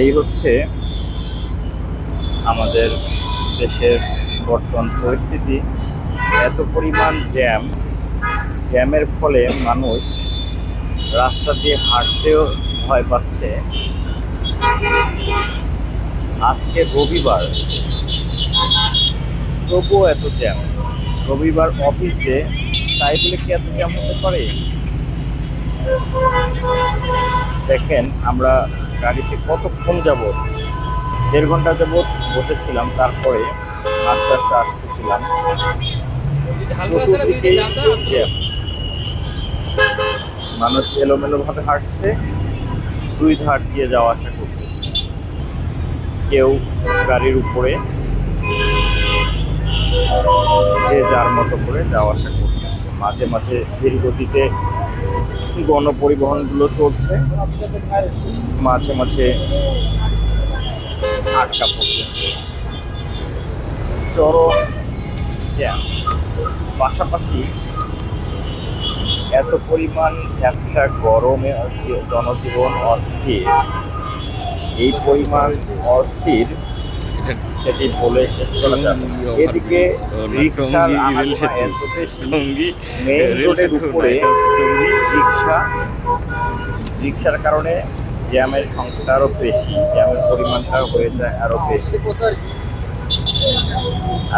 এই হচ্ছে আমাদের দেশের বর্তমান পরিস্থিতি। এত পরিমাণ জ্যাম, জ্যামের ফলে মানুষ রাস্তা দিয়ে হাঁটতেও ভয় পাচ্ছে। আজকে রবিবার, তবুও এত জ্যাম। রবিবার অফিস ডে, তাই বলে কি এত জ্যাম হতে পারে? দেখেন, আমরা গাড়িতে কতক্ষণ যাবত, দেড় ঘণ্টা যাবত বসেছিলাম, তারপরে আস্তে আস্তে আসতেছিলাম। মানুষ এলোমেলো ভাবে হাঁটছে, দুই ধার দিয়ে যাওয়া আসা করতেছে। কেউ গাড়ির উপরে, যে যার মতো করে যাওয়া আসা করতেছে। মাঝে মাঝে ধীর গতিতে গণপরিবহনগুলো চলছে। মাঝে মাঝে আটকা পড়ছে। চরম জ্যাম। পাশাপাশি এত পরিমাণ ব্যবসা গরমে জনজীবন অস্থির। এই পরিমাণ অস্থির সেটি বলে শেষ করা যাবে এদিকে রিক্সার মেইন রোডের উপরে রিক্সা রিক্সার কারণে জ্যামের সংখ্যাটা আরও বেশি জ্যামের পরিমাণটা হয়ে যায় আরও বেশি।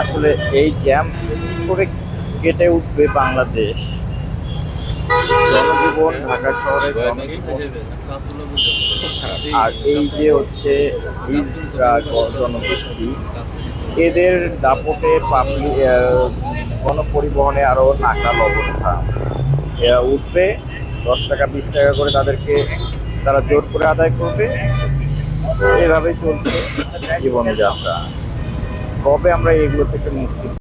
আসলে এই জ্যাম করে কেটে উঠবে বাংলাদেশ। জনজীবন ঢাকা শহরে আর এই যে হচ্ছে জনগোষ্ঠী এদের দাপটে পাবলিক গণপরিবহনে আরও নাকাল অবস্থা। উঠবে দশ টাকা বিশ টাকা করে তাদেরকে তারা জোর করে আদায় করবে। এভাবেই চলছে জীবনযাত্রা। কবে আমরা এগুলো থেকে মুক্তি